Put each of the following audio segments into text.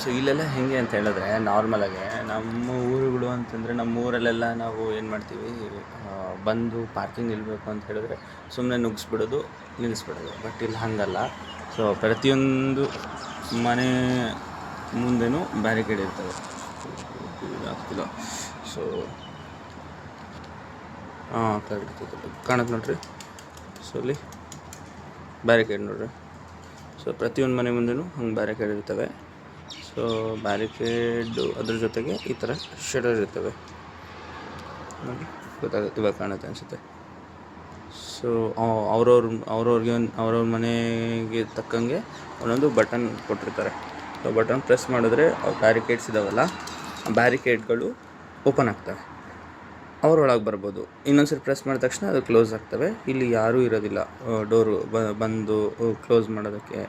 So ಇಲ್ಲೆಲ್ಲ ಹೆಂಗೆ ಅಂತ ಹೇಳಿದ್ರೆ ನಾರ್ಮಲಾಗೆ ನಮ್ಮ ಊರುಗಳು ಅಂತಂದರೆ ನಮ್ಮ ಊರಲ್ಲೆಲ್ಲ ನಾವು ಏನು ಮಾಡ್ತೀವಿ ಬಂದು ಪಾರ್ಕಿಂಗ್ ನಿಲ್ಲಬೇಕು ಅಂತ ಹೇಳಿದ್ರೆ ಸುಮ್ಮನೆ ನುಗ್ಗಿಸ್ಬಿಡೋದು ನಿಲ್ಲಿಸ್ಬಿಡೋದು. ಬಟ್ ಇಲ್ಲಿ ಹಾಗಲ್ಲ. ಸೊ ಪ್ರತಿಯೊಂದು ಮನೆ ಮುಂದೆನೂ ಬ್ಯಾರಿಕೇಡ್ ಇರ್ತವೆ ಆಗ್ತಿಲ್ಲ ಸೊ ಹಾಂ ಕಾಣುತ್ತೆ ನೋಡ್ರಿ. ಸೊ ಅಲ್ಲಿ ಬ್ಯಾರಿಕೇಡ್ ನೋಡ್ರಿ. ಸೊ ಪ್ರತಿಯೊಂದು ಮನೆ ಮುಂದೆನೂ ಹಂಗೆ ಬ್ಯಾರಿಕೇಡ್ ಇರ್ತವೆ. ಸೊ ಬ್ಯಾರಿಕೇಡು ಅದ್ರ ಜೊತೆಗೆ ಈ ಥರ ಶಟರ್ ಇರ್ತವೆ. ಗೊತ್ತಾಗುತ್ತೆ, ಇವಾಗ ಕಾಣುತ್ತೆ ಅನಿಸುತ್ತೆ. ಸೊ ಅವ್ರವ್ರ, ಅವ್ರವ್ರಿಗೆ ಒಂದು, ಅವ್ರವ್ರ ಮನೆಗೆ ತಕ್ಕಂಗೆ ಒಂದೊಂದು ಬಟನ್ ಕೊಟ್ಟಿರ್ತಾರೆ. ಸೊ ಬಟನ್ ಪ್ರೆಸ್ ಮಾಡಿದ್ರೆ ಬ್ಯಾರಿಕೇಡ್ಸ್ ಇದಾವಲ್ಲ, ಆ ಬ್ಯಾರಿಕೇಡ್ಗಳು ಓಪನ್ ಆಗ್ತವೆ. ಅವ್ರೊಳಗೆ ಬರ್ಬೋದು. ಇನ್ನೊಂದ್ಸರಿ ಪ್ರೆಸ್ ಮಾಡಿದ ತಕ್ಷಣ ಅದು ಕ್ಲೋಸ್ ಆಗ್ತವೆ. ಇಲ್ಲಿ ಯಾರೂ ಇರೋದಿಲ್ಲ. ಡೋರು ಬಂದು ಕ್ಲೋಸ್ ಮಾಡೋದಕ್ಕೆ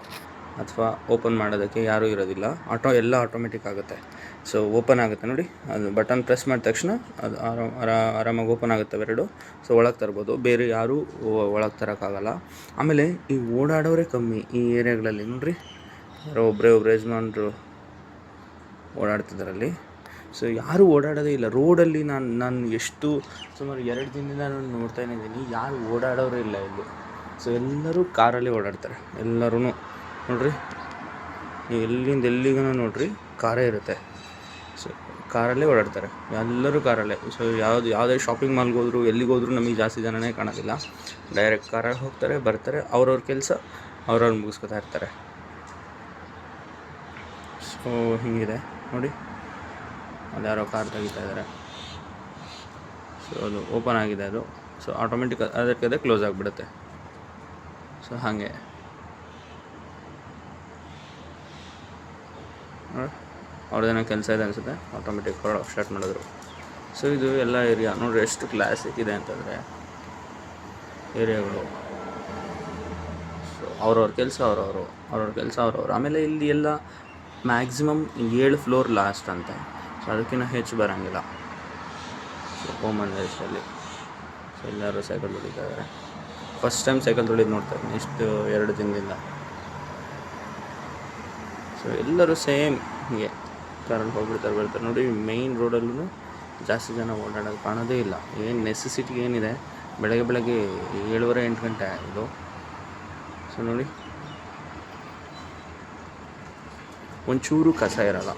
ಅಥವಾ ಓಪನ್ ಮಾಡೋದಕ್ಕೆ ಯಾರೂ ಇರೋದಿಲ್ಲ. ಆಟೋ ಎಲ್ಲ ಆಟೋಮೆಟಿಕ್ ಆಗುತ್ತೆ. ಸೊ ಓಪನ್ ಆಗುತ್ತೆ ನೋಡಿ. ಅದು ಬಟನ್ ಪ್ರೆಸ್ ಮಾಡಿದ ತಕ್ಷಣ ಅದು ಆರಾಮ್ ಆರಾಮಾಗಿ ಓಪನ್ ಆಗುತ್ತೆ ಎರಡು. ಸೊ ಒಳಗೆ ತರ್ಬೋದು. ಬೇರೆ ಯಾರೂ ಒಳಗೆ ತರೋಕ್ಕಾಗಲ್ಲ. ಆಮೇಲೆ ಈ ಓಡಾಡೋರೇ ಕಮ್ಮಿ ಈ ಏರಿಯಾಗಳಲ್ಲಿ. ನೋಡಿರಿ. ಯಾರೋ ಒಬ್ಬರೇ ಒಬ್ಬರು ಯಜಮಾನರು ಓಡಾಡ್ತಿದ್ದಾರಲ್ಲಿ ಸೊ ಯಾರೂ ಓಡಾಡೋದೇ ಇಲ್ಲ. ರೋಡಲ್ಲಿ ನಾನು ನಾನು ಎಷ್ಟು, ಸುಮಾರು ಎರಡು ದಿನದಿಂದ ನಾನು ನೋಡ್ತಾನೇ ಇದ್ದೀನಿ. ಯಾರು ಓಡಾಡೋರೇ ಇಲ್ಲ ಇಲ್ಲಿ. ಸೊ ಎಲ್ಲರೂ ಕಾರಲ್ಲಿ ಓಡಾಡ್ತಾರೆ. ಎಲ್ಲರೂ ನೋಡಿರಿ. ನೀವು ಎಲ್ಲಿಂದ ಎಲ್ಲಿಗೂ ನೋಡಿರಿ, ಕಾರೇ ಇರುತ್ತೆ. ಸೊ ಕಾರಲ್ಲೇ ಓಡಾಡ್ತಾರೆ. ಎಲ್ಲರೂ ಕಾರಲ್ಲೇ. ಸೊ ಯಾವುದು, ಯಾವುದೇ ಶಾಪಿಂಗ್ ಮಾಲ್ಗೆ ಹೋದ್ರು, ಎಲ್ಲಿಗೆ ಹೋದ್ರು ನಮಗೆ ಜಾಸ್ತಿ ಜನನೇ ಕಾಣೋದಿಲ್ಲ. ಡೈರೆಕ್ಟ್ ಕಾರಲ್ಲಿ ಹೋಗ್ತಾರೆ, ಬರ್ತಾರೆ, ಅವ್ರವ್ರ ಕೆಲಸ ಅವ್ರವ್ರು ಮುಗಿಸ್ಕೊತಾ ಇರ್ತಾರೆ. ಸೊ ಹೀಗಿದೆ. ನೋಡಿ. ಅಲ್ಲಿ ಯಾರೋ ಕಾರ್ ತೆಗಿತಾ ಇದ್ದಾರೆ ಸೊ ಅದು ಓಪನ್ ಆಗಿದೆ ಅದು. ಸೊ ಆಟೋಮೆಟಿಕ್ ಅದಕ್ಕೆ ಅದೇ ಕ್ಲೋಸ್ ಆಗಿಬಿಡುತ್ತೆ. ಸೊ ಹಾಗೆ. ಅವ್ರದ್ದೇನೋ ಕೆಲಸ ಇದೆ ಅನಿಸುತ್ತೆ. ಆಟೋಮೆಟಿಕ್ ಸ್ಟಾರ್ಟ್ ಮಾಡಿದ್ರು. ಸೊ ಇದು ಎಲ್ಲ ಏರಿಯಾ ನೋಡಿರಿ ಎಷ್ಟು ಕ್ಲಾಸಿಕ್ ಇದೆ ಅಂತಂದರೆ ಏರಿಯಾಗಳು ಸೊ ಅವ್ರವ್ರ ಕೆಲಸ ಅವ್ರವರು, ಅವ್ರವ್ರ ಕೆಲಸ ಅವ್ರವ್ರು. ಆಮೇಲೆ ಇಲ್ಲಿ ಎಲ್ಲ ಮ್ಯಾಕ್ಸಿಮಮ್ ಏಳು ಫ್ಲೋರ್ ಲಾಸ್ಟ್ ಅಂತ. ಅದಕ್ಕಿಂತ ಹೆಚ್ಚು ಬರೋಂಗಿಲ್ಲ. ಸೊ ಓಮನ್ ಸೊ ಎಲ್ಲರೂ ಸೈಕಲ್ ಹೊಡಿತಾ ಇದ್ದಾರೆ ಫಸ್ಟ್ ಟೈಮ್ ಸೈಕಲ್ ತೊಳಿದು ನೋಡ್ತಾ ಇದ್ದೀನಿ ಇಷ್ಟು ಎರಡು ದಿನದಿಂದ ಸೊ ಎಲ್ಲರೂ ಸೇಮ್ ಹೀಗೆ ಕಾರಲ್ಲಿ ಹೋಗ್ಬಿಡ್ತಾರೆ ಬರ್ತಾರೆ ನೋಡಿ ಮೇಯ್ನ್ ರೋಡಲ್ಲೂ ಜಾಸ್ತಿ ಜನ ಓಡಾಡೋದು ಕಾಣೋದೇ ಇಲ್ಲ. ಏನು ನೆಸೆಸಿಟಿ ಏನಿದೆ? ಬೆಳಗ್ಗೆ ಬೆಳಗ್ಗೆ ಏಳುವರೆ ಎಂಟು ಗಂಟೆ ಇದು. ಸೊ ನೋಡಿ. ಒಂಚೂರು ಕಸ ಇರಲ್ಲ.